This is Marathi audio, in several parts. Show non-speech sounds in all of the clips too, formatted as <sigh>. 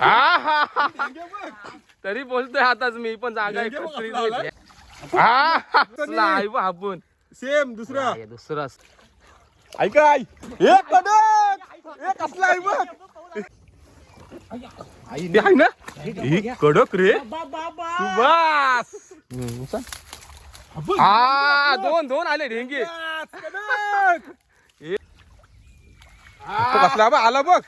हा हा. तरी बोलतोय आताच मी पण जागा आहे. हा बा आपण सेम दुसरा. दुसराच. ऐका आई. हे कडक कसला आहे बघ. आहे ना. ही कडक रे. सुभाष. हा दोन दोन आले ढेंगे. कसला बा? आला बघ.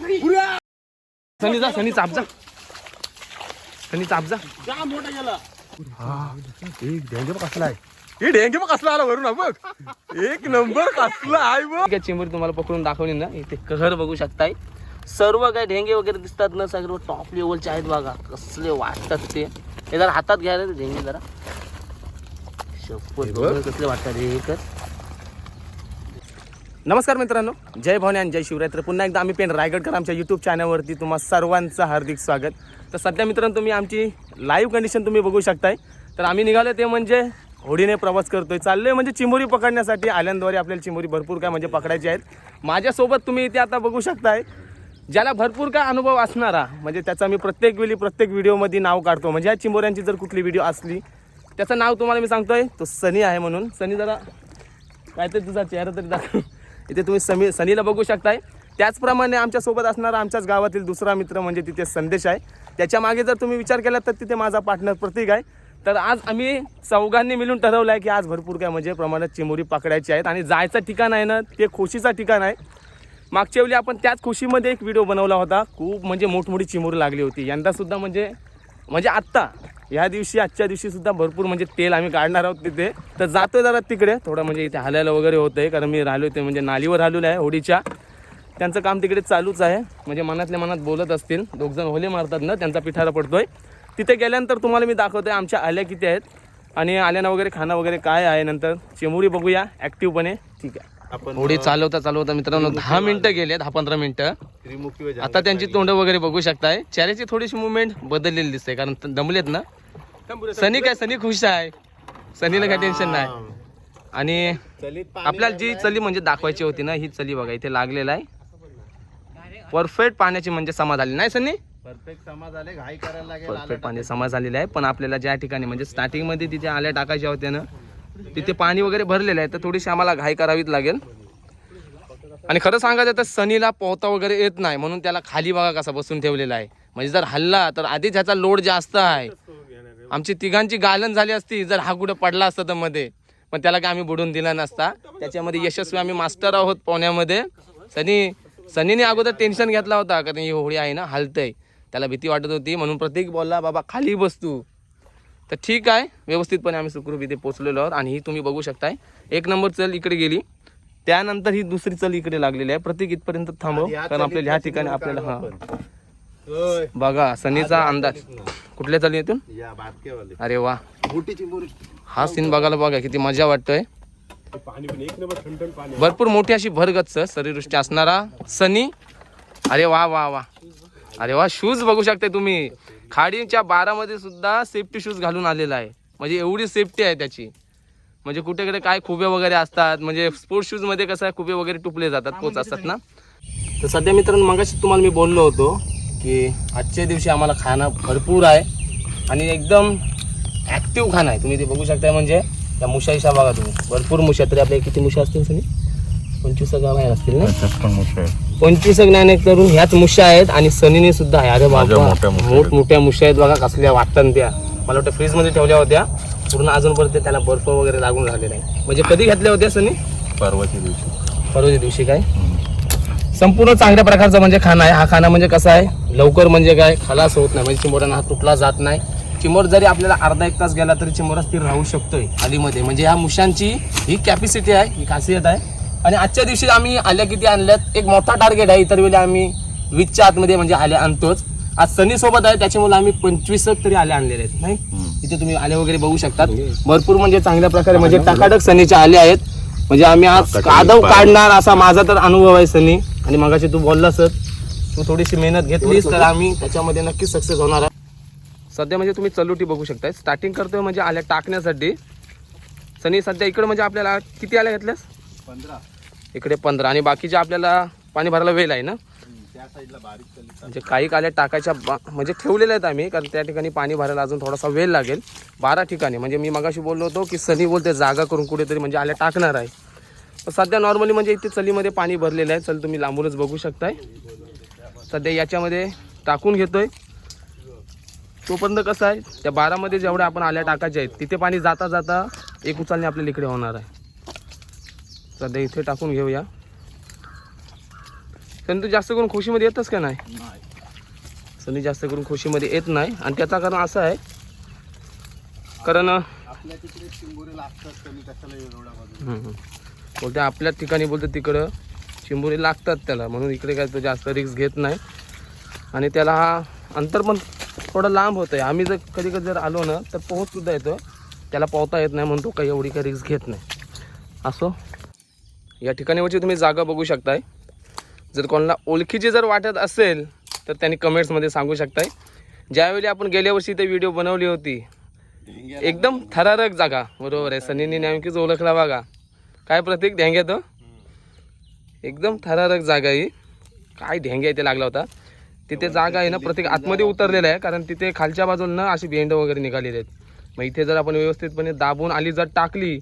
सनी जा सनी चाप जा. सनी चाप जा. जाम मोठा गेला. हा एक ढेंगे बघ कसला आहे. हे ढेंगे बघ कसला आला वरून हा बघ. एक नंबर कसला आहे बघ. चिंबरी तुम्हाला पकडून दाखवली ना इथे. कहर बघू शकताय. सर्व काय ढेंगे वगैरे दिसतात ना सर्व टॉप लेवलचे आहेत बघा. कसले वाटतात ते. हे जरा हातात घ्यायला ते ढेंगे जरा. कसले वाटतात हे कर. नमस्कार मित्रांनो जय भवानी आणि जय शिवराय. तर पुन्हा एकदा आम्ही पेन रायगडकर आमच्या यूट्यूब चॅनलवरती तुम्हा सर्वांचं हार्दिक स्वागत. तर सध्या मित्रांनो तुम्ही आमची लाईव्ह कंडिशन तुम्ही बघू शकताय. तर आम्ही निघालो ते म्हणजे होडीने प्रवास करतोय. चाललोय म्हणजे चिंबोरी पकडण्यासाठी आल्यांद्वारे आपल्याला चिंबोरी भरपूर काय म्हणजे पकडायची आहेत. माझ्यासोबत तुम्ही इथे आता बघू शकताय ज्याला भरपूर काय अनुभव असणारा म्हणजे त्याचा मी प्रत्येक वेळी प्रत्येक व्हिडिओमध्ये नाव काढतो. म्हणजे या चिंबोऱ्यांची जर कुठली व्हिडिओ असली त्याचं नाव तुम्हाला मी सांगतोय तो सनी आहे म्हणून. सनी जरा काय तरी तुझा चेहरा तरी दाखव. इथे तुम्ही समी सनीला बघू शकताय. त्याचप्रमाणे आमच्यासोबत असणारा आमच्याच गावातील दुसरा मित्र म्हणजे तिथे संदेश आहे. त्याच्यामागे जर तुम्ही विचार केला तर तिथे माझा पार्टनर प्रतीक आहे. तर आज आम्ही चौघांनी मिळून ठरवलं आहे की आज भरपूर काय म्हणजे प्रमाणात चिमुरी पकडायची आहेत आणि जायचं ठिकाण आहे ना ते खुशीचं ठिकाण आहे. मागच्या वेळी आपण त्याच खुशीमध्ये एक व्हिडिओ बनवला होता. खूप म्हणजे मोठमोठी चिमुरी लागली होती. यंदासुद्धा म्हणजे म्हणजे आत्ता ह्या दिवशी आजच्या दिवशी सुद्धा भरपूर म्हणजे तेल आम्ही काढणार आहोत तिथे. तर जातोय जरा तिकडे. थोडं म्हणजे इथे हलायला वगैरे होतं आहे कारण मी राहिलो ते म्हणजे नालीवर राहिलेलो आहे होडीच्या. त्यांचं काम तिकडे चालूच आहे. म्हणजे मनातल्या मनात बोलत असतील. दोघजण होले मारतात ना त्यांचा पिठारा पडतोय. तिथे गेल्यानंतर तुम्हाला मी दाखवतोय आमच्या आल्या किती आहेत. आणि आल्यानं वगैरे खाणं वगैरे काय आहे नंतर. चिमुरी बघूया ॲक्टिव्हपणे ठीक आहे. आपण होडी चालवता चालवता मित्रांनो दहा मिनिटं गेले दहा पंधरा मिनिटं. आता त्यांची तोंड वगैरे बघू शकताय. चेहऱ्याची थोडीशी मुवमेंट बदललेली दिसते कारण दमलेत ना. सनी काय सनी खुश आहे. सनीला काय टेन्शन नाही. आणि आपल्याला जी चली म्हणजे दाखवायची होती ना ही चली बघा इथे लागलेला आहे. परफेक्ट पाण्याची म्हणजे समाज आली. नाही सनी? परफेक्ट समाज आले घाई करायला लागेल परफेक्ट पाणी समाज आलेला आहे. पण आपल्याला ज्या ठिकाणी म्हणजे स्टार्टिंगमध्ये तिथे आल्या टाकायच्या होत्या ना तिथे पाणी वगैरे भरलेलं आहे तर थोडीशी आम्हाला घाई करावीच लागेल. आणि खरं सांगायचं तर सनीला पोहता वगैरे येत नाही म्हणून त्याला खाली बघा कसा बसून ठेवलेला आहे. म्हणजे जर हल्ला तर आधीच ह्याचा लोड जास्त आहे. आमची तिघांची गालन झाली असती जर हा कुठं पडला असता तर मध्ये. पण त्याला काय आम्ही बुडून दिला नसता. त्याच्यामध्ये यशस्वी आम्ही मास्टर आहोत पोहण्यामध्ये. सनी सनीने अगोदर टेन्शन घेतला होता कारण ही होळी आहे ना हलतंय. त्याला भीती वाटत होती म्हणून प्रत्येक बोलला बाबा खाली बस तू. तर ठीक आहे व्यवस्थितपणे आम्ही सुखरूप इथे पोहोचलेलो आहोत आणि ही तुम्ही बघू शकताय. एक नंबर चल इकडे गेली. त्यानंतर ही दुसरी चल इकडे लागलेली आहे. प्रत्येक इथपर्यंत थांबव कारण आपल्याला ह्या ठिकाणी आपल्याला हा. बघा सनीचा अंदाज. कुठल्या चल येतून? अरे वा. हा सीन बघायला बघा किती मजा वाटतोय. भरपूर मोठी अशी भरगच्च शरीरदृष्टी असणारा सनी. अरे वा वा वा. अरे वा शूज बघू शकता तुम्ही. खाडीच्या बारामध्ये सुद्धा सेफ्टी शूज घालून आलेला आहे. म्हणजे एवढी सेफ्टी आहे त्याची. म्हणजे कुठेकडे काय खुबे वगैरे असतात म्हणजे स्पोर्ट्स शूजमध्ये कसं आहे खुबे वगैरे टुपले जातात पोच असतात ना? तर सध्या मित्रांनो मगाशी तुम्हाला मी बोललो होतो की आजच्या दिवशी आम्हाला खाणं भरपूर आहे आणि एकदम ॲक्टिव्ह खाणं आहे. तुम्ही ते बघू शकताय म्हणजे त्या मुशाईशा बघा तुम्ही. भरपूर मुशा तरी आपल्या किती मुशा असतील सनी पंचवीस गाव बाहेर असतील ना? पंचवीस ज्ञान एक करून ह्याच मुशा आहेत आणि सनीने सुद्धा आहे. अरे बाबा मोठ मोठ्या मुशा आहेत बघा कसल्या वाटतात त्या. मला वाटतं फ्रीजमध्ये ठेवल्या होत्या. पूर्ण अजूनपर्यंत त्याला बर्फ वगैरे लागून राहिलेला आहे. म्हणजे कधी घेतल्या होत्या सनी? परवाच्या दिवशी. परवाच्या दिवशी काय? संपूर्ण चांगल्या प्रकारचा म्हणजे खाना आहे. हा खाना म्हणजे कसा आहे? लवकर म्हणजे काय? खलास होत नाही. म्हणजे चिमोरांना हा तुटला जात नाही. चिमोर जरी आपल्याला अर्धा एक तास गेला तरी चिमोरा स्थिर राहू शकतोय आलीमध्ये म्हणजे ह्या मुशांची ही कॅपॅसिटी आहे. ही खासियत आहे. आणि आजच्या दिवशी आम्ही आल्या किती आणल्यात? एक मोठा टार्गेट आहे इतर वेळी आम्ही वीसच्या आतमध्ये म्हणजे आल्या आणतोच. आज सनी सोबत आहे त्याच्यामुळे आम्ही पंचवीस तरी आले आणलेले आहेत नाही? इथे तुम्ही आले वगैरे बघू शकतात. भरपूर म्हणजे चांगल्या प्रकारे म्हणजे टकाटक सनीचे आले आहेत. म्हणजे आम्ही आज कादव काढणार असा माझा तर अनुभव आहे सनी. आणि मगाशी तू बोललास तू थोडीशी मेहनत घेतलीस तर आम्ही त्याच्यामध्ये नक्कीच सक्सेस होणार आहे. सध्या म्हणजे तुम्ही चलुटी बघू शकताय. स्टार्टिंग करतोय म्हणजे आल्या टाकण्यासाठी. सनी सध्या इकडे म्हणजे आपल्याला किती आल्या घेतल्यास? पंधरा. इकडे पंधरा. आणि बाकीचे आपल्याला पाणी भरायला वेळ आहे ना? त्या साईडला बारीक म्हणजे काही काल्या टाकायच्या बा- म्हणजे ठेवलेल्या आहेत आम्ही कारण त्या ठिकाणी पाणी भरायला अजून थोडासा वेळ लागेल. बारा ठिकाणी. म्हणजे मी मगाशी बोललो होतो की सनी बोलते जागा करून कुठेतरी म्हणजे आल्या टाकणार आहे. तर सध्या नॉर्मली म्हणजे इथे चलीमध्ये पाणी भरलेलं आहे. चल तुम्ही लांबूनच बघू शकताय. सध्या याच्यामध्ये टाकून घेतोय. तोपर्यंत कसं आहे? त्या बारामध्ये जेवढ्या आपण आल्या टाकायच्या आहेत तिथे पाणी जाता जाता एक उचलणे आपल्याला इकडे होणार आहे. सध्या इथे टाकून घेऊया. पण तू जास्त करून खुशीमध्ये येतच का नाही? सनी जास्त करून खुशीमध्ये येत नाही. आणि त्याचं कारण असं आहे कारण आपल्या तिकडे चिंबोरे लागतात कमी कशाला एवढ्या बाजू हम्म, हम्म. बोलते आपल्या ठिकाणी बोलते तिकडं चिंबोरी लागतात त्याला. म्हणून इकडे काय तो जास्त रिक्स घेत नाही. आणि त्याला हा अंतर पण थोडं लांब होतं आहे आम्ही जर कधी कधी जर आलो ना तर पोहोचसुद्धा येतो. त्याला पोहता येत नाही म्हणून तो काही एवढी काही रिक्स घेत नाही. असो. या ठिकाणीवरची तुम्ही जागा बघू शकताय. जर कोणाला ओळखीची जर वाटत असेल तर त्यांनी कमेंट्समध्ये सांगू शकताय. ज्यावेळी आपण गेल्या वर्षी ते व्हिडिओ बनवली होती एकदम थरारक जागा. बरोबर आहे. सनीने नेमकीच ओळखला बघा. काय प्रतीक? ढेंग्यात एकदम थरारक जागा ही. काय ढेंग्या इथे लागला होता. तिथे जागा आहे ना प्रत्येक आतमध्ये उतरलेला आहे कारण तिथे खालच्या बाजूला ना अशी भेंड वगैरे निघालेली आहेत. मग इथे जर आपण व्यवस्थितपणे दाबून आली जर टाकली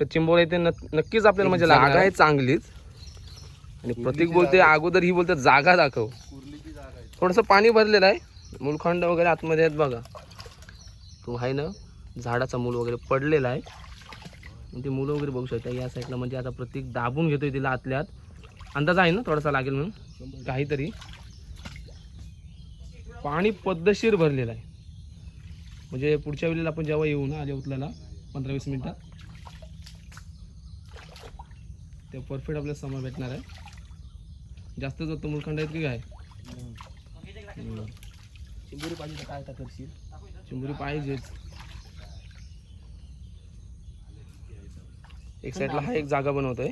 तर इथे नक- नक्कीच आपल्याला म्हणजे जागा आहे चांगलीच. आणि प्रतीक बोलते अगोदर ही बोलते जागा दाखव. थोडंसं पाणी भरलेलं आहे. मूलखंड वगैरे आतमध्ये आहेत बघा. तो आहे ना झाडाचा मूल वगैरे पडलेला आहे. ते मुलं वगैरे बघू शकता या साईडला म्हणजे आता प्रत्येक दाबून घेतोय तिला आतल्या आत अंदाज आहे ना थोडासा लागेल म्हणून? काहीतरी. पाणी पद्धतशीर भरलेलं आहे. म्हणजे पुढच्या वेळेला आपण जेव्हा येऊ ना आले उतलाला पंधरा वीस मिनटात ते परफेक्ट आपल्याला समोर भेटणार आहे. जास्त जास्त मूलखंड आहेत की काय? चिंबुरी पाहिजे काय आता करशील? चिंबुरी पाहिजेच. एक साईडला हा एक जागा बनवतोय.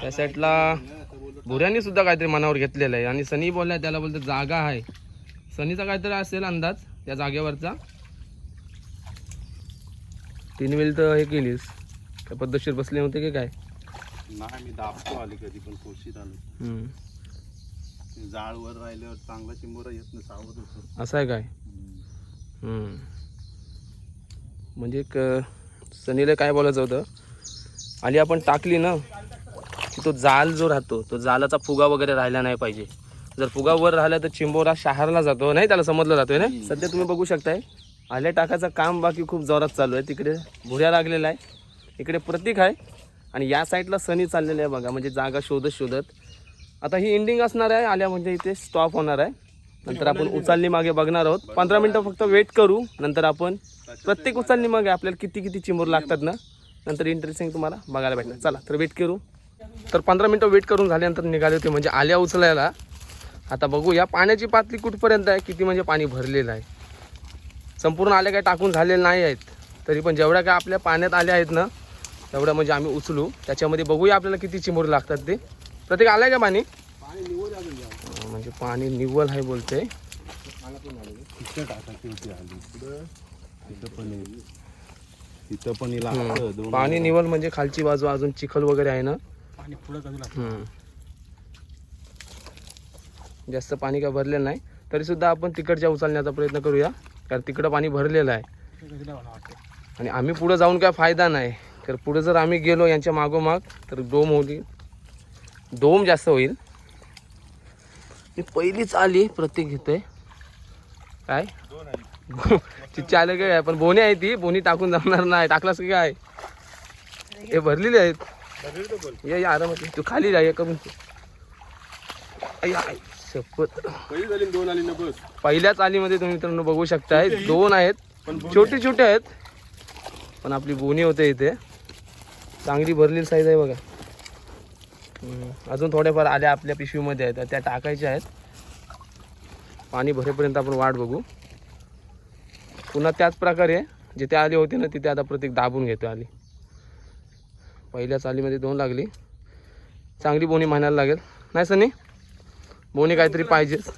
त्या साईडला भुऱ्यांनी सुद्धा काहीतरी मनावर घेतलेलं आहे. आणि सनी बोललाय त्याला बोलतो जागा आहे. सनीचा काहीतरी असेल अंदाज त्या जागेवरचा. तीन वेळ तर हे केलीस. काय पद्धतशीर बसले होते की काय? नाही मी दाबतो आली कधी पण कोशीत आलो. हम्म. जाळ वर राहिल्यावर चांगला चिंबोरा येत नाही सावध होतो. असं आहे काय? हम्म. म्हणजे क सनीला काय बोलायचं होतं? आणि आपण टाकली ना की तो जाल जो राहतो तो जालाचा फुगा वगैरे राहिला नाही पाहिजे. जर फुगा वर राहिला तर चिंबोरा शहरला जातो नाही त्याला समजलं जातोय ना? सध्या तुम्ही बघू शकताय आल्या टाकाचं काम बाकी खूप जोरात चालू आहे तिकडे भुऱ्या लागलेला आहे इकडे प्रतीक आहे. आणि या साईडला सनी चाललेले आहे बघा म्हणजे जागा शोधत शोधत. आता ही एंडिंग असणार आहे आल्या म्हणजे इथे स्टॉप होणार आहे. नंतर आपण उचलणी मागे बघणार आहोत. पंधरा मिनटं फक्त वेट करू नंतर आपण प्रत्येक उचलणी मागे आपल्याला किती किती चिमूर लागतात ना नंतर इंटरेस्टिंग तुम्हाला बघायला भेटणार. चला तर वेट करू. तर पंधरा मिनटं वेट करून झाल्यानंतर निघाले होते म्हणजे आल्या उचलायला. आता बघू या पाण्याची पातळी कुठपर्यंत आहे? किती म्हणजे पाणी भरलेलं आहे? संपूर्ण आल्या काय टाकून झालेले नाही आहेत. तरी पण जेवढ्या काय आपल्या पाण्यात आल्या आहेत ना तेवढ्या म्हणजे आम्ही उचलू. त्याच्यामध्ये बघूया आपल्याला किती चिमूर लागतात ते. प्रत्येक आलाय का पाणी? पाणी निवड अजून जाऊ अं, म्हणजे पाणी निव्वळ आहे बोलते मला पण निवल म्हणजे खालची बाजू अजून चिखल वगैरे आहे ना. जास्त पाणी काय भरलेलं नाही. तरी सुद्धा आपण तिकडच्या उचलण्याचा प्रयत्न करूया. कारण तिकडं पाणी भरलेलं आहे. आणि आम्ही पुढं जाऊन काय फायदा नाही. तर पुढं जर आम्ही गेलो यांच्या मागोमाग तर डोम होईल डोम जास्त होईल. मी पहिलीच आली प्रत्येक घेतोय. काय? चिच्ची आलं काय पण बोनी आहे ती. बोनी टाकून जाणार नाही. टाकलास की काय? हे भरलेले आहेत. ये या आरामात तू खाली जा करून शपथ. पहिल्याच आलीमध्ये तुम्ही मित्रांनो बघू शकताय. दोन आहेत. छोटे छोटे आहेत. पण आपली बोनी होते इथे. चांगली भरलेली साईज आहे बघा. अजून थोड्याफार आल्या आपल्या पिशवीमध्ये आहेत. त्या टाकायच्या आहेत. पाणी भरेपर्यंत आपण वाट बघू. पुन्हा त्याच प्रकारे जिथे आली होती ना तिथे आता प्रत्येक दाबून घेतो आली पहिल्या चालीमध्ये दोन लागली. चांगली बोनी म्हणायला लागेल. नाही सनी? बोनी काहीतरी पाहिजेच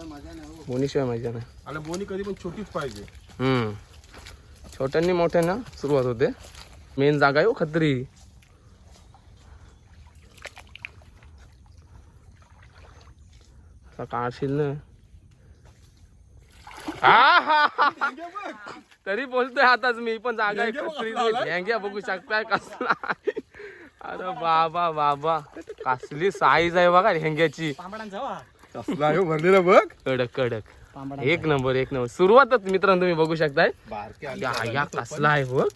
मजा नाही. बोनीशिवाय माहिती नाही बोनी कधी पण छोटीच पाहिजे. हम्म. छोट्यांनी मोठ्यांना सुरुवात होते. मेन जागा आहे हो, खत्री. काढशील ना? तरी बोलतोय आताच मी पण जागा आहे खत्री बघू शकताय कसला अरे बाबा बाबा. कसली साईज आहे बघा ढेंग्याची भरलेला बघ. कडक कडक. एक नंबर एक नंबर. सुरुवातच मित्रांनो तुम्ही बघू शकताय. या कसला आहे बघ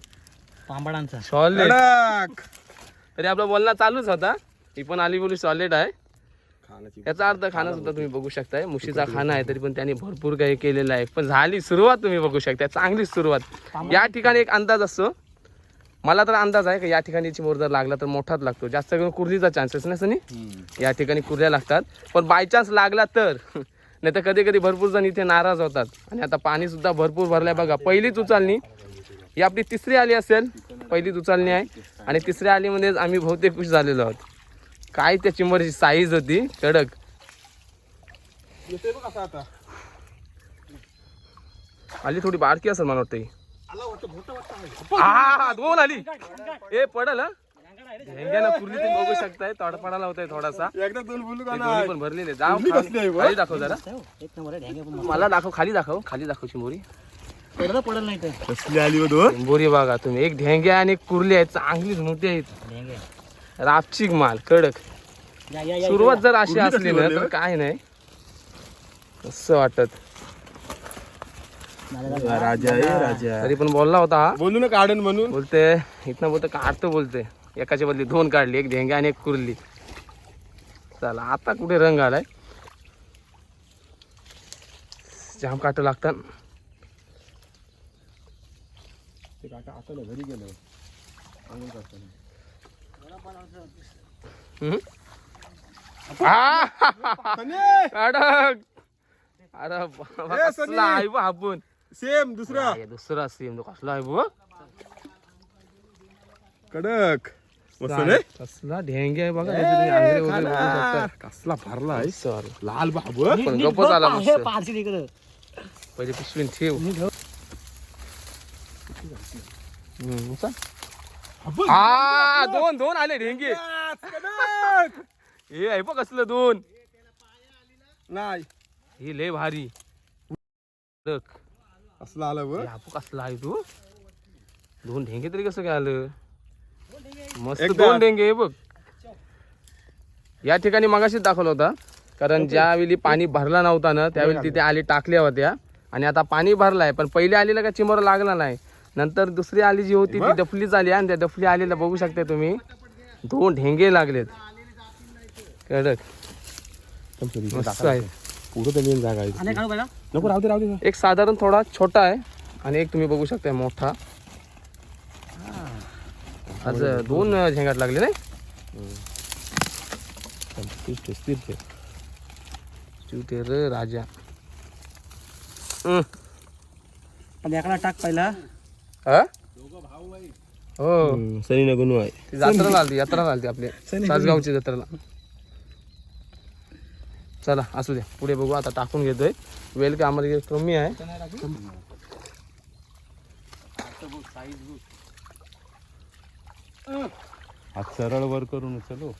पांबडांचा. सॉलिड. कडक तरी आपला बोलणं चालूच होता. ही पण आली बोली सॉलिड आहे. खाण्याची याचा अर्थ खाना सुद्धा तुम्ही बघू शकताय. मुशीचा खाना आहे तरी पण त्यांनी भरपूर काही केलेलं आहे. पण झाली सुरुवात तुम्ही बघू शकता चांगली सुरुवात. या ठिकाणी एक अंदाज असतो. मला तर अंदाज आहे की या ठिकाणी चिमोर जर लागला तर मोठाच लागतो. जास्त करून कुर्लीचा चान्सेस नाही सनी. या ठिकाणी कुर्ल्या लागतात. पण बाय चान्स लागला तर? <laughs> नाही तर कधी कधी भरपूर जण इथे नाराज होतात. आणि आता पाणी सुद्धा भरपूर भरलंय बघा. पहिलीच उचलणी. ही आपली तिसरी आली असेल. पहिलीच उचलणी आहे. आणि तिसऱ्या आलीमध्येच आम्ही बहुतेक खुश झालेलो आहोत. काय त्या चिंबरची साईज होती. कडक. आता. आली थोडी बारकी असेल मला वाटतं ही. दोन आली. ए पडल हा? हेंग्यानं पुरली तुम्ही बघू शकताय. तडपडाला होतंय थोडासा. एकदा दोन पण भरलेले आहे खाली दाखव जरा. मला दाखव खाली दाखव. खाली दाखव चिंबोरी पडलं पडलं नाही तर. कसली आली हो दोन? बघा तुम्ही. एक ढेंग्या आणि एक कुर्ली आहेत चांगलीच मोठी आहेत ढेंगे. रापचिक माल कडक. या या या सुरुवात जर अशी कुर्ली कसली असली ना तर? काय नाही. असं वाटत? राजा आहे राजा. तरी पण बोलला होता हा. बोलू ना काढन म्हणून. बोलते. इथनं बोलते काढतो बोलते. एकाच्या बदली दोन काढली एक ढेंग्या आणि एक कुर्ली. चला आता कुठे रंग आलाय? जाम काट लागतात. ते काका आता ना घरी गेलो. अंघोळ करताना. अरे आपण सेम दुसरा. हे दुसरा सेम तो कसला आहे बघ कडक. मस्त नाही? कसला ढेंगे आहे बघा. कसला भरला आहे. सॉरी. लाल बाबू पण पारशी इकडं. पहिले पिशवीन ठेव. आ दोन दोन आले ढेंगे. हे आहे बघ कसलं दोन. नाही. हे लय भारी. असला आला बघ. हे कसला आहे तू? दोन ढेंगे तरी कसं काय आलं? मस्त. दोन ढेंगे हे बघ. या ठिकाणी मगाशीच दाखवला होता कारण ज्यावेळी पाणी भरला नव्हता ना त्यावेळी तिथे आली टाकल्या होत्या. आणि आता पाणी भरलाय पण पहिले आलेला का चिमोर लागला नाही. नंतर दुसरी आली जी होती ती डफलीच आली आणि त्या डफली आलेला बघू शकता तुम्ही. दोन ढेंगे लागलेत. कडक. मस्त आहे. पुढं तर मेन जागा आहे. आणि काढू पहिला नको राहू दे राहू दे. एक साधारण थोडा छोटा आहे आणि एक तुम्ही बघू शकता मोठा. आज दोन झेंगाट लागले नाही? राजा. टाक पहिला. हा? हो. सनी ना गुन्हा आहे जत्रा झालती यात्रा झालती आपल्या सासगावची जत्रेला. चला असू द्या पुढे बघू आता टाकून घेतोय. वेल का आम्हाला कमी आहे? हात सरळ वर करून चलो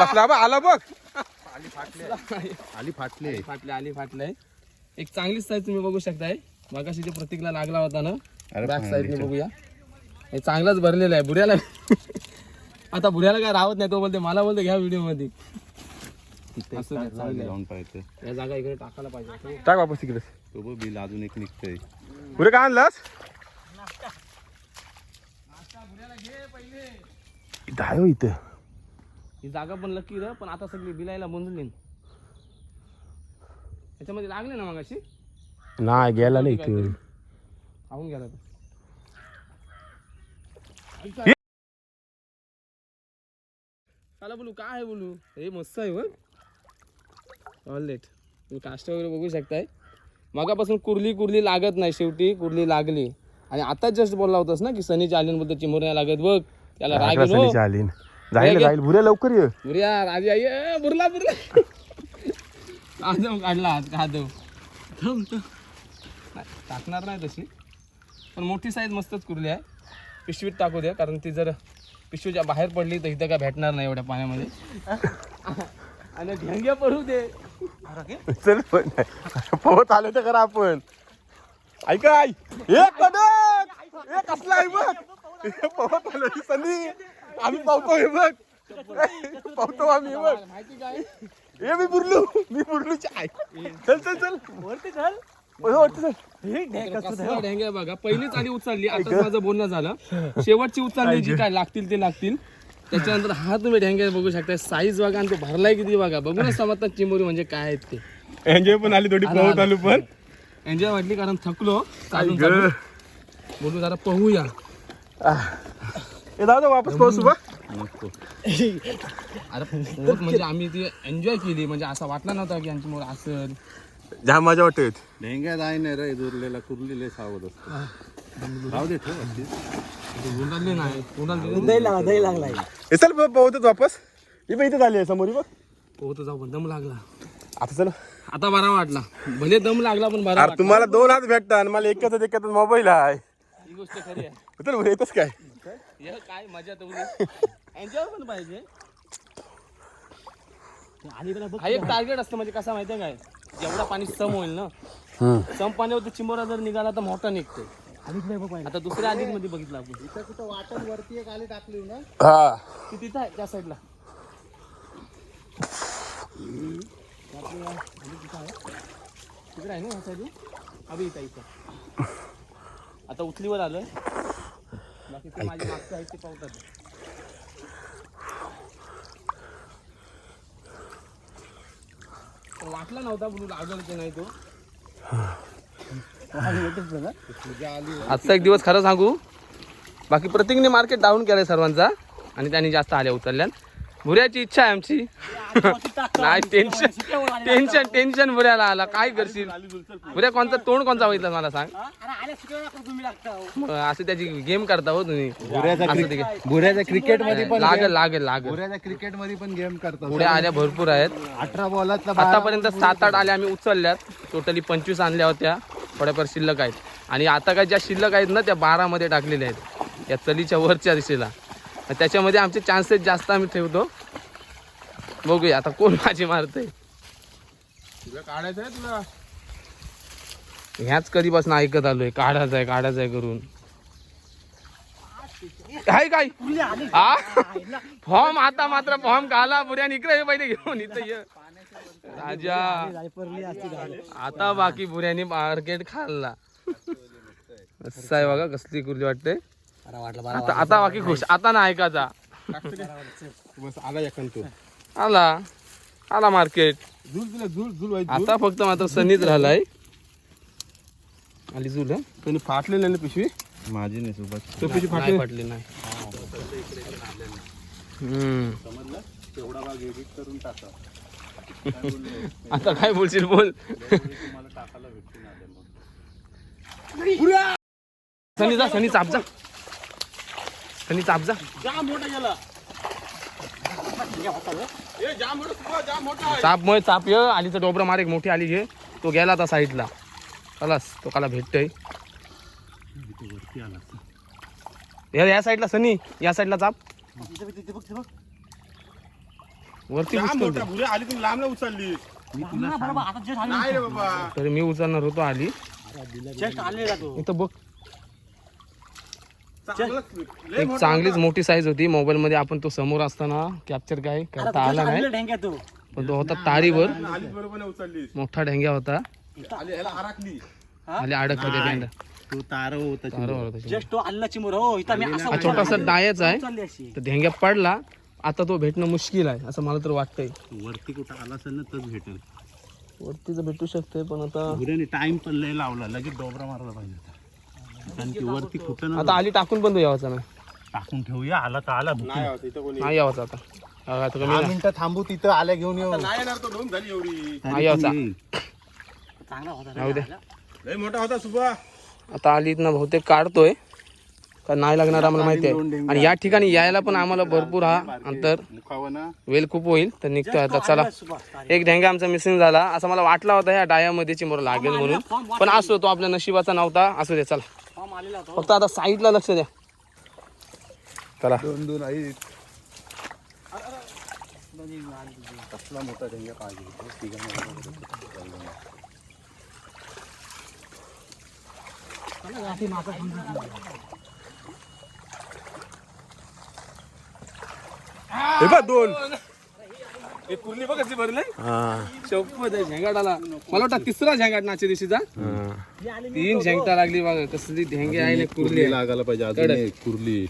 कसला बा? आला बघ. आली फाटले फाटले <laughs> आली फाटले एक चांगली साईज तुम्ही बघू शकताय. मगाशी जे प्रतीकला लागला होता ना बॅक साईडने बघूया. हे चांगलाच भरलेला आहे बुड्याला <laughs> आता बुड्याला काय राहत नाही तो बोलते मला बोलते घ्या व्हिडिओमध्ये. या जागा इकडे टाकायला पाहिजे टाक वापस तिकडे. तो बघ बिल अजून एक निघतंय. पुढे काय आणलास? आहे हो इथं. ही जागा पण लकी र पण आता सगळी बिलायला बंधुली त्याच्यामध्ये लागले ना मगाशी? नाही गेला नाही गेला तो. चला बोलू काय आहे बोलू? हे मस्त आहे बघ. ऑल लेट तुम्ही काष्ट वगैरे बघू शकताय. मगापासून कुर्ली कुर्ली लागत नाही शेवटी कुर्ली लागली. आणि आता जस्ट बोलला होतास ना की सनीच्या आलींबद्दल चिमोर नाही लागत बघ. त्याला राग. आलीन. जाईल. जाईल. भुऱ्या लवकर ये. बुऱ्या राजी आई. ए, बुरला बुरला कादव काढला हात कादव थांब थांब. नाही, टाकणार नाही तशी. पण मोठी साईज मस्तच कुरली आहे. पिशवीत टाकू द्या कारण ती जर पिशवीच्या बाहेर पडली तर इथं काय भेटणार नाही एवढ्या पाण्यामध्ये. <laughs> आणि ढेंग्या पडू दे. चल पण पोहत आलो तर करा आपण. ऐका आई एक कडक कसला आहे बघ. हे पोहत आलो ही संधी आम्ही पावतोय बघ. पावतो आम्ही बघ. माहिती काय ए मी बुरलू मी बुरलूची आई. चल चल चल. वरती चल. ओय, वरती चल. हे ढेक ढेंग्या बघा. पहिलीच आली उचलली आता माझं बोलणं झालं. शेवटची उचलली जी काय लागतील ते लागतील. त्याच्यानंतर हा तुम्ही ढेंग्या बघू शकता साईज बघा आणि तो भरलाय किती बघा. बघूनच समजतात चिंबोरी म्हणजे काय आहेत ते. एन्जॉय पण आली थोडी पोहत आलो. पण. एन्जॉय वाटली कारण थकलो. चालून चालून. बोलू जरा पोहूया ए दादा वापस पोहोचू बा अरे म्हणजे आम्ही ती एन्जॉय केली म्हणजे असं वाटलं नव्हतं की यांची मोर असेल. जाम मजा वाटत. ढेंग्यात आहे नाही रे दुरलेला कुर्लीले सावध असतो. राहू दे नाही दही लागलाय ए चल पोहतच वापस. ही पण इथे झाली आहे समोर ही बघ. पोहत जाऊ पण दम लागला. आता चल. आता बरा वाटला. भले दम लागला पण बरा अरे तुम्हाला दोन हात भेटतात आणि मला एकच एकच मोबाईल आहे. ही गोष्ट खरी आहे. चल बरं येतच काय? हे काय मजा तेवढी एन्जॉय पण पाहिजे. आली त्याला बघ हा एक टार्गेट असतं म्हणजे कसं माहितीये काय? जेवढा पाणी सम होईल ना सम पाण्यावरती चिंबोरा जर निघाला तर मोठा निघतो बघ आता दुसऱ्या अधिकमध्ये बघितलं आपण. इथं कुठं वाटण वरती एक आली टाकली ना? हा. ती तिथं आहे त्या साईडला तिकडे आहे ना ह्या साईडला अभि इथं इथं. <laughs> आता उचलीवर आलोय. वाटला नव्हता बोलू लागल की नाही तो. आजचा एक दिवस खरं सांगू. बाकी प्रतीकने मार्केट डाऊन केलंय सर्वांचा आणि त्यांनी जास्त आल्या उचलल्यात भुऱ्याची इच्छा आहे आमची. नाही टेन्शन टेन्शन टेन्शन भुऱ्याला आला. काय करशील? भुऱ्या कोणता तोंड कोणता बघितलं मला सांग? असं त्याची गेम करता हो तुम्ही. बुऱ्याच्या क्रिकेटमध्ये पण लागेल लागेल लागेल. बुऱ्याच्या क्रिकेटमध्ये पण गेम करतात. पुढे आल्या भरपूर आहेत. अठरा बारा आतापर्यंत सात आठ आल्या आम्ही उचलल्यात. टोटली पंचवीस आणल्या होत्या. थोड्याफार शिल्लक आहेत. आणि आता काय ज्या शिल्लक आहेत ना त्या बारामध्ये टाकलेल्या आहेत. या चलीच्या वरच्या दिशेला. त्याच्यामध्ये आमचे चान्सेस जास्त आम्ही ठेवतो. बघूया आता कोण माझी मारतंय? तुला काढायचं आहे तुला? ह्याच कधीपासून ऐकत आलोय काढायचं आहे काढायचं आहे करून. काय काय? हा फॉर्म आता मात्र फॉर्म घाला बुऱ्या इकडे पहिले घेऊन इथं ये. राजा. आता बाकी बुऱ्यानी मार्केट खाल्ला. असं आहे बघा कसली कुर्ली वाटते आता आता बाकी खुश. आता ना ऐकायचा बस आला आला. आला मार्केट. आता फक्त मात्र सनीच राहिलाय. आली जुल हं? त्यांनी फाटलेली आहे ना पिशवी? माझी नाही सोबत तो पिशवी नाही फाटली? पडली नाही. हम्म. तेवढा भाग एडिट करून टाका. आता काय बोलशील बोल. तुम्हाला टाकायला भेटून आले मग सनी जा सनी चाप जा. सनी चाप जा. जाम मोठा गेला. चाप मुळे चाप ये आलीचं डोबरं मार एक मोठी आली घे. तो गेला आता साईडला. खलास तो काला भेटतोय. या या साईडला सनी या साईडला चाप वरती आली तुम्ही लांब उचलली आता जस्ट नाही रे बाबा. तरी मी उचलणार होतो आली. इथं बघ. एक चांगलीच मोठी साईज होती. मोबाईल मध्ये आपण तो समोर असताना कॅप्चर काय करता आला नाही. पण तो होता तारीवर मोठा ढेंग्या होता. आली ह्याला आराखली आले अडकला त्या पेंडा तू तार होता बरोबर होता. जस्ट तो आल्ला चिमोर. हो इथं छोटासा डायच आहे. तर ढेंग्या पडला. आता तो भेटणं मुश्किल आहे असं मला तर वाटतंय. वरती कुठं आला असेल ना तच भेटेल. वरतीच भेटू शकते पण आता टाइम पण लय लावला. लगेच डोबरा मारला पाहिजे. कारण की वरती ना आता आली टाकून पण तो यावाचा नाही टाकून ठेवूया आला तर आला नाही कोणी. नाही यावाचा आता. हा, आता कमी दहा नाही. मिनिटं थांबू तिथं आल्या घेऊन येऊ. नाही येणार तो दोन झाली एवढी. हा, यावाचा चांगला होता जाऊ दे. लय मोठा होता सुबा. आता आली ना बहुतेक काढतोय. का नाही लागणार आम्हाला माहिती आहे. आणि या ठिकाणी यायला पण आम्हाला भरपूर हा अंतर. मुखावं ना. वेल खूप होईल तर निघतोय आता चला. एक ढेंगा आमचा मिसिंग झाला. असं मला वाटला होता ह्या डायामध्ये चिमोर लागेल म्हणून. पण असो तो आपल्या नशिबाचा नव्हता. असू दे चला. फक्त आता साईडला लक्ष द्या चला दोन दोन आई कसला मोठा ढेंगा पाहिजे हे बघ दोन हे कुर्ली बघ कशी भरले. हा. आहे मला वाटतं तिसरा झेंगाट नाचे दिवशीचा. हा. तीन झेंगटा लागली बघा कसली ढेंगे आहे ना कुर्ली लागायला पाहिजे अजून एक कुर्ली.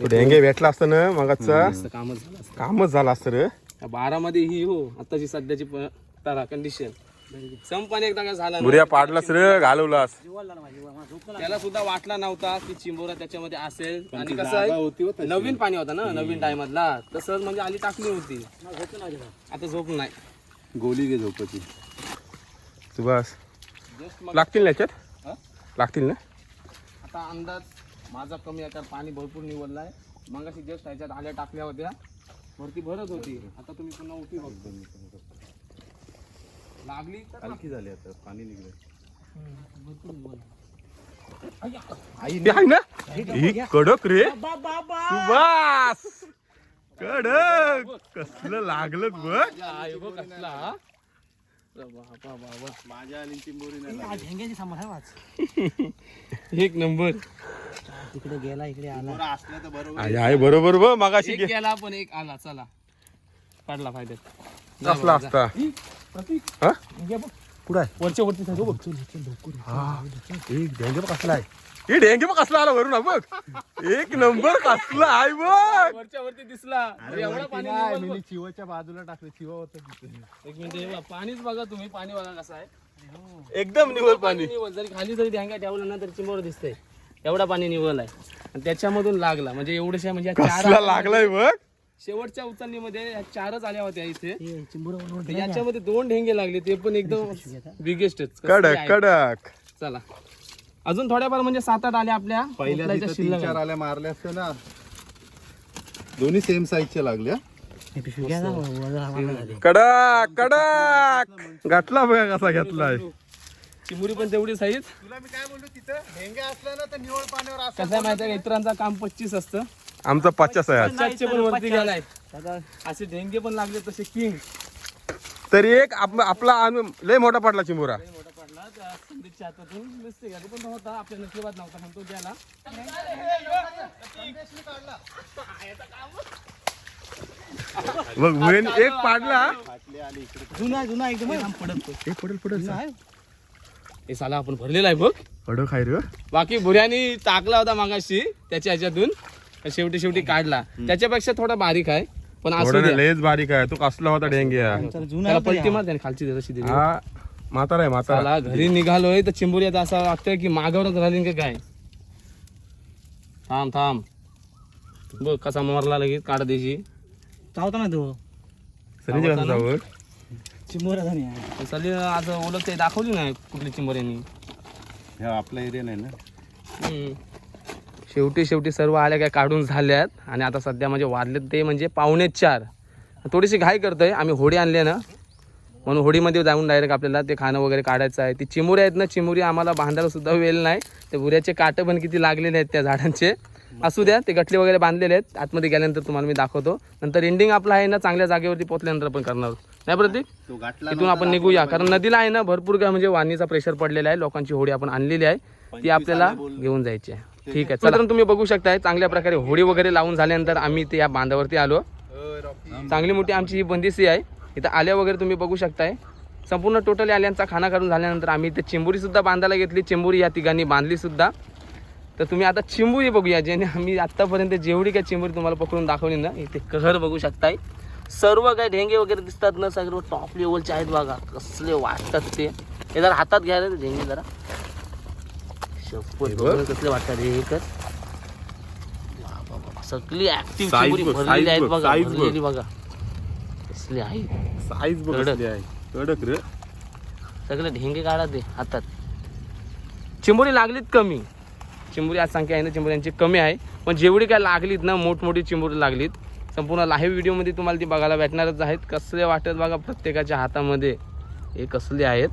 तो ढेंगे भेटला असतं ना मगाचा. असं कामच झालं असतं. कामच झालं असतं रे. बारा मध्ये ही हो आताची सध्याची तारा कंडिशन संपाने एकदा काय झाला ना, बुऱ्या पाडलास रे घालवलास. त्याला सुद्धा वाटला नव्हता की चिंबोरा त्याच्यामध्ये असेल. आणि कसं आहे नवीन पाणी होता ना नवीन टायमातला. तसंच म्हणजे आली टाकली होती. आता झोप नाही. गोली घे झोपची. सुभाष जस्ट मग लागतील ना याच्यात? हा? लागतील ना? आता अंदाज माझा कमी आहे कारण पाणी भरपूर निवडलाय. मग अशी जस्ट ह्याच्यात आल्या टाकल्या होत्या. वरती भरत होती. आता तुम्ही पुन्हा उठी बघतो. लागली तर हलकी झाली आता पाणी निघलं. ते आहे ना? ही कडक रे. सुभाष! कडक! कसलं लागलं बघ. माझ्या चिंबोरी नाही <laughs> एक नंबर. तिकडे गेला इकडे आला. बरं असलं तर बरोबर आहे. आहे बरोबर ब मगाशी एक गेला पण एक आला चला. पडला फायद्यात. कसला असता? हा? कुठं आहे? वरच्या वरती बघ. हा. एक बघ कसला आहे. हे ढेंगे बघ कसला आला वरून हा बघ. एक नंबर कसला आहे बघ. वरच्या वरती दिसला. एवढा पाणी. चिवाच्या बाजूला टाकलं चिवा होता तिथे. एक मिनिट हे बघा, पाणीच बघा तुम्ही पाणी बघा कसं आहे. एकदम निवळ पाणी निवळ जरी खाली जरी ढ्यांगा ठेवलं ना तरी चिंबोर दिसतंय. एवढा पाणी निवळ आहे. आणि त्याच्यामधून लागला म्हणजे एवढ्या म्हणजे या कसला लागलाय बघ. शेवटच्या उचलणीमध्ये ह्या चारच आल्या होत्या इथे. तर याच्यामध्ये दोन ढेंगे लागले ते पण एकदम बिगेस्टच कडक कडक. चला. अजून थोड्याफार म्हणजे सात आठ आल्या आपल्या. पहिल्या उचलायच्या शिल्लक तीन चार आहेत. आल्या मारल्या असत्या ना. दोन्ही सेम साईजच्या लागल्या. कडक कडक. घातला बघा कसा घेतलाय. चिमुरी पण तेवढी साईज तुला मी काय बोललो तिथं ढेंगे असलं ना तर निवळ पाण्यावर कसं आहे माहिती आहे का? इतरांचा काम पच्चीस असतं. आमचा पचास आहे आज. पण वरती गेलाय असे ढेंगे पण लागले तसे किंग. तरी एक आप- आपला आम्ही- लय मोठा पडला चिमुरा मोठा पडला. त्या संदीपच्या हातातून मिस्टेक झाली पण तो होता आपल्या नशिबात नव्हता पण तो गेला बघ वेन एक पाडला. जुना जुना एकदम. लांब पडत तो. एक पडेल पडेल हे साला आपण भरलेला आहे बघ. कडक आहे रे बाकी भुऱ्यानी टाकला होता मागाशी त्याच्या ह्याच्यातून. शेवटी शेवटी काढला. त्याच्यापेक्षा थोडा बारीक आहे पण असू द्या. लयच बारीक आहे. तो कसला होता जुना त्याला पलटी. मार त्याने खालची दे दिली. हा म्हातारा आहे म्हातारा. साला घरी निघालोय तर चिंबुरी आता असं वाटतंय की मागावरच राहिली का काय? थांब थांब. बघ कसा मोरला लगेच काढ द्यायची चावता ना तो सरीच्या कसं चिंबुरा झाली. चालेल आज ओळख ते दाखवली नाही कुठली चिंबर यांनी हे आपला एरिया नाही ना? हम्म. शेवटी शेवटी सर्व आल्या काय काढून झाल्यात. आणि आता सध्या म्हणजे वाढले ते म्हणजे पावणे चार. थोडीशी घाई करतोय. आम्ही होडी आणली ना. म्हणून होडीमध्ये जाऊन डायरेक्ट आपल्याला ते खाणं वगैरे काढायचं आहे. ती चिमुरी आहेत ना चिमुरी आम्हाला बांधायला सुद्धा वेळ नाही. ते बुऱ्याचे काटं पण किती लागलेले आहेत त्या झाडांचे. असू द्या ते गटले वगैरे बांधलेले आहेत. आतमध्ये गेल्यानंतर तुम्हाला मी दाखवतो. नंतर एंडिंग आपला आहे ना चांगल्या जागेवरती पोचल्यानंतर पण करणार. नाही प्रतीक तो गाठला इथून आपण निघूया. कारण नदीला आहे ना भरपूर काय म्हणजे वाणीचा प्रेशर पडलेला आहे. लोकांची होडी आपण आणलेली आहे. ती आपल्याला घेऊन जायची आहे. ठीक आहे चला. तुम्ही बघू शकताय. चांगल्या प्रकारे होडी वगैरे लावून झाल्यानंतर आम्ही ते या बांधावरती आलो. चांगली मोठी आमची ही बंदिशी आहे. इथं आल्या वगैरे तुम्ही बघू शकताय. संपूर्ण टोटली आल्यांचा खाना काढून झाल्यानंतर आम्ही इथे चिंबुरी सुद्धा बांधायला घेतली. चिंबुरी या तिघांनी बांधली सुद्धा. तर तुम्ही आता चिंबुरी बघूया ज्याने आम्ही आत्तापर्यंत जेवढी काय चिंबुरी तुम्हाला पकडून दाखवली ना इथे कहर बघू शकताय. सर्व काय ढेंगे वगैरे दिसतात ना सर्व टॉप लेवलचे आहेत बघा. कसले वाटतात ते. हे जरा हातात घ्या रे ते ढेंगे जरा. शपथ बघ, कसले वाटतात हे एकच. सगळी ऍक्टिव्ह Size चिंबुरी बघ, भरलेली आहेत बघ, बघा size बघ. भरलेली बघा. कसले आहेत साईज बघ कडक. कसली आहे. कडक रे. सगळे ढेंगे काढा ते हातात. चिंबोरी लागलीत कमी. चिंबोरी आज संख्या आहे ना चिंबोऱ्यांची कमी आहे. पण जेवढी काय लागलीत ना मोठमोठी चिंबोरी लागलीत. संपूर्ण लाईव्ह व्हिडिओमध्ये तुम्हाला ती बघायला भेटणारच आहेत. कसले वाटत बघा प्रत्येकाच्या हातामध्ये. हे कसले आहेत?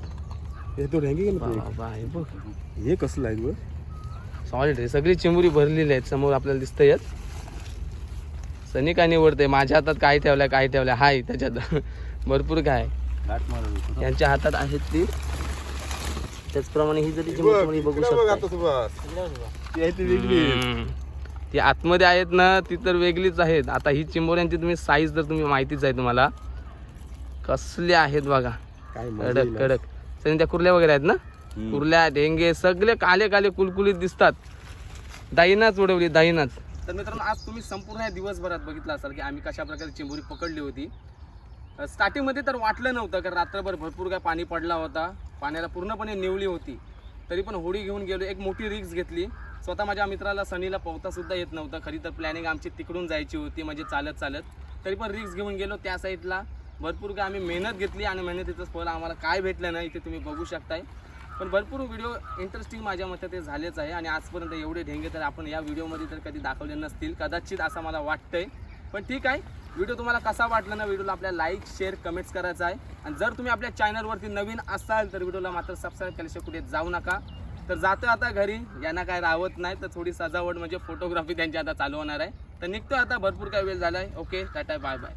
हे तो बाबा, हे बघ. हे कसलं आहे बघ सॉलिड आहे. सगळी चिंबोरी भरलेली आहेत. समोर आपल्याला दिसतंय सनी काय निवडते माझ्या हातात काय ठेवलंय काय ठेवलंय? हाय त्याच्यात. भरपूर काय. यांच्या हातात आहेत ती. त्याचप्रमाणे ही जरी चिंबोरी तुम्ही बघू शकता. ती आतमध्ये आहेत ना ती तर वेगळीच आहेत. आता ही चिंबोऱ्यांची तुम्ही साईज तर तुम्ही माहितीच आहे तुम्हाला कसले आहेत बघा. कडक कडक. सनी त्या कुर्ल्या वगैरे आहेत ना? कुर्ल्या ढेंगे सगळे काले काले कुलकुलीत दिसतात. दाईनाच उडवली दाईनाच तर मित्रांनो आज तुम्ही संपूर्ण या दिवसभरात बघितलं असाल की आम्ही कशा प्रकारे चिंबोरी पकडली होती. स्टार्टिंगमध्ये तर वाटलं नव्हतं कारण रात्रभर भरपूर काय पाणी पडला होता. पाण्याला पूर्णपणे निवली होती. तरी पण होडी घेऊन गेलो एक मोठी रिक्स घेतली. स्वतः माझ्या मित्राला सनीला पोहता सुद्धा येत नव्हतं. खरी तर प्लॅनिंग आमची तिकडून जायची होती म्हणजे चालत चालत. तरी पण रिक्स घेऊन गेलो त्या साईडला भरपूर काय आम्ही मेहनत घेतली आणि मेहनतीचं फळ आम्हाला काय भेटलं नाही ते तुम्ही बघू शकताय. पण भरपूर व्हिडिओ इंटरेस्टिंग माझ्या मते ते झालेच आहे आणि आजपर्यंत एवढे ढेंगे तर आपण या व्हिडिओमध्ये तर कधी दाखवले नसतील. कदाचित असं मला वाटतंय. पण ठीक आहे. व्हिडिओ तुम्हाला कसा वाटला ना व्हिडिओला आपल्या लाईक शेअर कमेंट्स करायचा आहे. आणि जर तुम्ही आपल्या चॅनलवरती नवीन असाल तर व्हिडिओला मात्र सबस्क्राईब केल्याशिवाय कुठे जाऊ नका. तर जातो आता घरी. यांना काय राहत नाही तर थोडी सजावट म्हणजे फोटोग्राफी त्यांची आता चालू होणार आहे. तर निघतो आता. भरपूर काय वेळ झाला आहे ओके टाटा बाय बाय